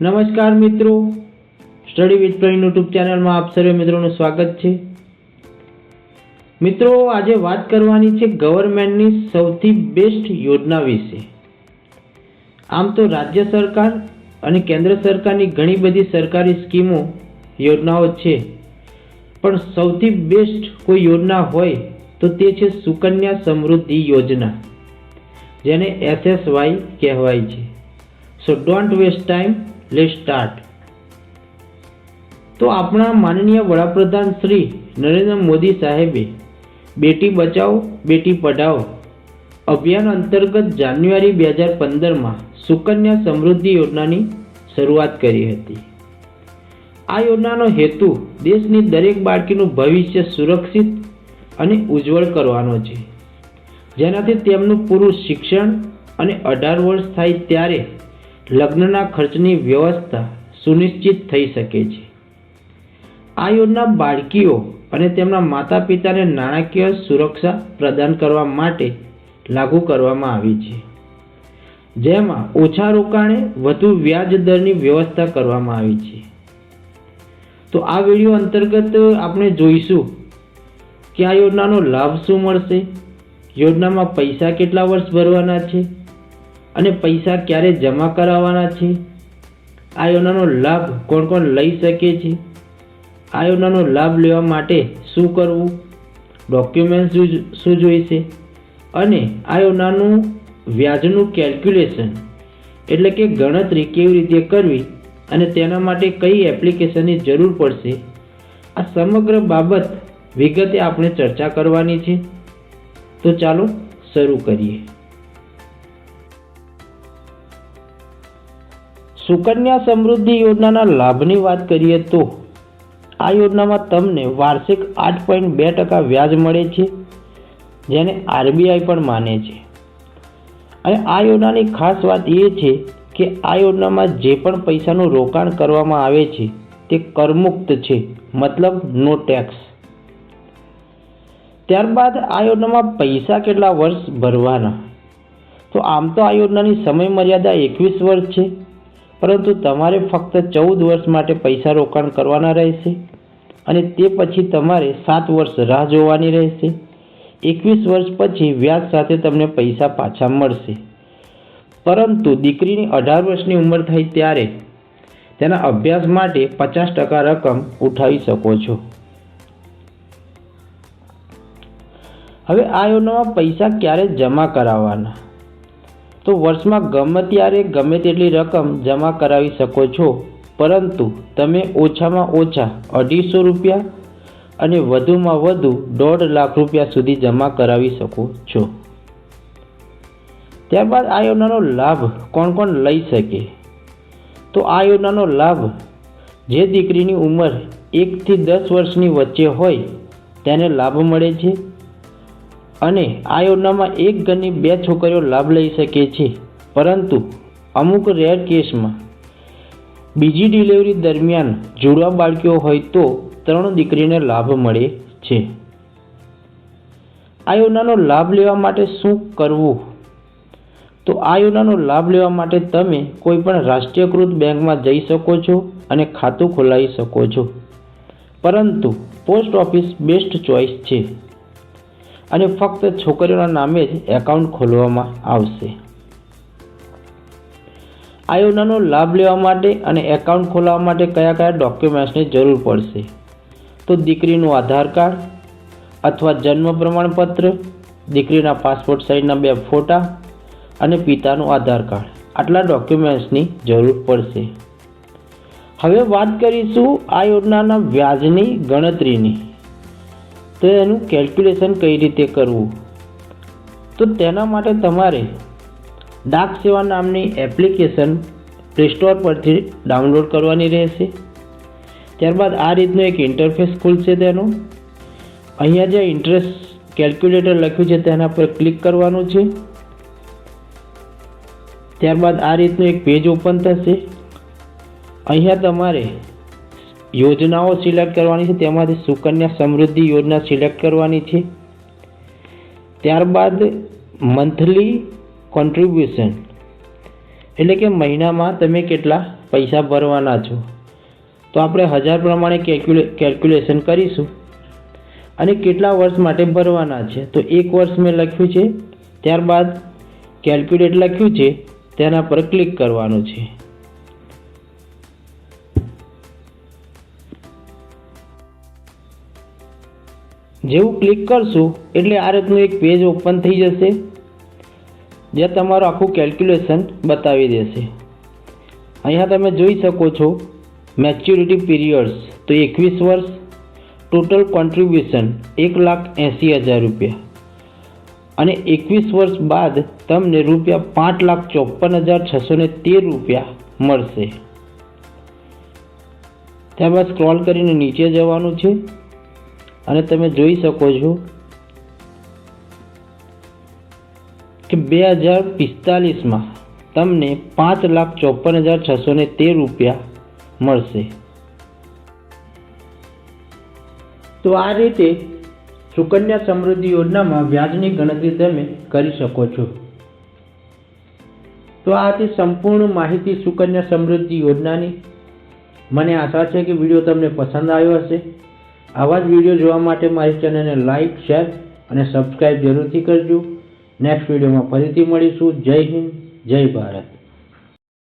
નમસ્કાર મિત્રો. Study with Pravin YouTube ચેનલમાં આપ સર્વે મિત્રોનું સ્વાગત છે. મિત્રો, આજે વાત કરવાની છે ગવર્મેન્ટની સૌથી બેસ્ટ યોજના વિશે. આમ તો રાજ્ય સરકાર અને કેન્દ્ર સરકારની ઘણી બધી સરકારી સ્કીમો, યોજનાઓ છે. પણ સૌથી બેસ્ટ કોઈ યોજના હોય તો તે છે સુકન્યા સમૃદ્ધિ યોજના, જેને એસએસવાય કહેવાય છે. So don't waste time let start તો આપણા માનનીય વડાપ્રધાન શ્રી નરેન્દ્ર મોદી સાહેબે, બેટી બચાવો બેટી પઢાઓ અભિયાન અંતર્ગત જાન્યુઆરી બે હજાર પંદરમાં સુકન્યા સમૃદ્ધિ યોજનાની શરૂઆત કરી હતી. આ યોજનાનો હેતુ દેશની દરેક બાળકીનું ભવિષ્ય સુરક્ષિત અને ઉજ્જવળ કરવાનો છે. જેનાથી તેમનું પૂરું શિક્ષણ અને અઢાર વર્ષ થાય ત્યારે લગ્નના ખર્ચની વ્યવસ્થા સુનિશ્ચિત થઈ શકે છે. આ યોજના બાળકીઓ અને તેમના માતા પિતાને નાણાકીય સુરક્ષા પ્રદાન કરવા માટે લાગુ કરવામાં આવી છે. જેમાં ઓછા રોકાણે વધુ વ્યાજ દરની વ્યવસ્થા કરવામાં આવી છે. તો આ વીડિયો અંતર્ગત આપણે જોઈશું કે આ યોજનાનો લાભ શું મળશે? યોજનામાં પૈસા કેટલા વર્ષ ભરવાના છે? અને પૈસા ક્યારે જમા કરાવવાના છે? આ યોજનાનો લાભ કોણ કોણ લઈ શકે છે? આ યોજનાનો લાભ લેવા માટે શું કરવું? ડોક્યુમેન્ટ શું જોઈશે? અને આ યોજનાનું વ્યાજનું કેલ્ક્યુલેશન એટલે કે ગણતરી કેવી રીતે કરવી અને તેના માટે કઈ એપ્લિકેશનની જરૂર પડશે? આ સમગ્ર બાબત વિગતે આપણે ચર્ચા કરવાની છે. તો ચાલો શરૂ કરીએ. સુકન્યા સમૃદ્ધિ યોજનાના લાભની વાત કરીએ તો આ યોજનામાં તમને વાર્ષિક આઠ પોઈન્ટ બે ટકા વ્યાજ મળે છે, જેને આરબીઆઈ પણ માને છે. અને આ યોજનાની ખાસ વાત એ છે કે આ યોજનામાં જે પણ પૈસાનું રોકાણ કરવામાં આવે છે, તે કરમુક્ત છે, મતલબ નો ટેક્સ ત્યારબાદ આ યોજનામાં પૈસા કેટલા વર્ષ ભરવાના? તો આમ તો આ યોજનાની સમય મર્યાદા એકવીસ વર્ષ છે. પરંતુ તમારે ફક્ત ચૌદ વર્ષ માટે પૈસા રોકાણ કરવાના રહેશે અને તે પછી તમારે સાત વર્ષ રાહ જોવાની રહેશે. એકવીસ વર્ષ પછી વ્યાજ સાથે તમને પૈસા પાછા મળશે. પરંતુ દીકરીની અઢાર વર્ષની ઉંમર થઈ ત્યારે તેના અભ્યાસ માટે પચાસ ટકા રકમ ઉઠાવી શકો છો. હવે આ યોજનામાં પૈસા ક્યારે જમા કરાવવાના? તો વર્ષમાં ગમે ત્યારે ગમે તેટલી રકમ જમા કરાવી શકો છો. પરંતુ તમે ઓછામાં ઓછા અઢીસો રૂપિયા અને વધુમાં વધુ દોઢ લાખ રૂપિયા સુધી જમા કરાવી શકો છો. ત્યારબાદ આ યોજનાનો લાભ કોણ કોણ લઈ શકે? તો આ યોજનાનો લાભ જે દીકરીની ઉંમર એકથી દસ વર્ષની વચ્ચે હોય, તેને લાભ મળે છે. અને આ યોજનામાં એક ઘરની બે છોકરીઓ લાભ લઈ શકે છે. પરંતુ અમુક રેર કેસમાં બીજી ડિલિવરી દરમિયાન જોડવા બાળકીઓ હોય તો ત્રણ દીકરીને લાભ મળે છે. આ યોજનાનો લાભ લેવા માટે શું કરવું? તો આ યોજનાનો લાભ લેવા માટે તમે કોઈપણ રાષ્ટ્રીયકૃત બેંકમાં જઈ શકો છો અને ખાતું ખોલાવી શકો છો. પરંતુ પોસ્ટ ઓફિસ બેસ્ટ ચોઇસ છે. અને ફક્ત છોકરીઓના નામે જ એકાઉન્ટ ખોલવામાં આવશે. આ યોજનાનો લાભ લેવા માટે અને એકાઉન્ટ ખોલાવવા માટે કયા કયા ડોક્યુમેન્ટ્સની જરૂર પડશે? તો દીકરીનું આધાર કાર્ડ અથવા જન્મ પ્રમાણપત્ર, દીકરીના પાસપોર્ટ સાઇઝના બે ફોટા અને પિતાનું આધાર કાર્ડ. આટલા ડોક્યુમેન્ટ્સની જરૂર પડશે. હવે વાત કરીશું આ યોજનાના વ્યાજની ગણતરીની. તો એનું કેલ્ક્યુલેશન કઈ રીતે કરવું? તો તેના માટે તમારે ડાક સેવા નામની એપ્લિકેશન પ્લે સ્ટોર પરથી ડાઉનલોડ કરવાની રહેશે. ત્યારબાદ આ રીતનું એક ઇન્ટરફેસ ખુલશે તેનું. અહીંયા જે ઇન્ટરેસ્ટ કેલ્ક્યુલેટર લખ્યું છે તેના પર ક્લિક કરવાનું છે. ત્યારબાદ આ રીતનું એક પેજ ઓપન થશે. અહીંયા તમારે યોજનાઓ સિલેક્ટ કરવાની છે, તેમાંથી સુકન્યા સમૃદ્ધિ યોજના સિલેક્ટ કરવાની છે. ત્યારબાદ મંથલી કોન્ટ્રીબ્યુશન. એટલે કે મહિનામાં તમે કેટલા પૈસા ભરવાના છો. તો આપણે હજાર પ્રમાણે કેલ્ક્યુલે, કેલ્ક્યુલેશન કરીશું. અને કેટલા વર્ષ માટે ભરવાના છે. તો એક વર્ષ મેં લખ્યું છે, ત્યારબાદ કેલ્ક્યુલેટ લખ્યું છે, તેના પર ક્લિક કરવાનું છે. જેવું ક્લિક કરશું, એટલે આ રીતનું એક પેજ ઓપન થઈ જશે જ્યાં તમારું આખું કેલ્ક્યુલેશન બતાવી દેશે. અહીંયા તમે જોઈ શકો છો મેચ્યુરિટી પીરિયડ્સ તો એકવીસ વર્ષ ટોટલ કોન્ટ્રીબ્યુશન એક લાખ એંસી હજાર રૂપિયા. અને એકવીસ વર્ષ બાદ તમને રૂપિયા પાંચ લાખ ચોપન હજાર છસો ને તેર રૂપિયા મળશે. ત્યારબાદ સ્ક્રોલ કરીને નીચે જવાનું છે. અને તમે જોઈ શકો છો કે બે હજાર પિસ્તાલીસમાં તમને પાંચ લાખ ચોપન હજાર છસો ને તેર રૂપિયા મળશે. તો આ રીતે સુકન્યા સમૃદ્ધિ યોજનામાં વ્યાજની ગણતરી તમે કરી શકો છો. તો આ હતી સંપૂર્ણ માહિતી સુકન્યા સમૃદ્ધિ યોજનાની. મને આશા છે કે વીડિયો તમને પસંદ આવ્યો હશે. આવા જ વીડિયો જોવા માટે મારી ચેનલને લાઇક શેર અને સબસ્ક્રાઈબ જરૂરથી કરજો. નેક્સ્ટ વિડીયોમાં ફરીથી મળીશું. જય હિન્દ, જય ભારત.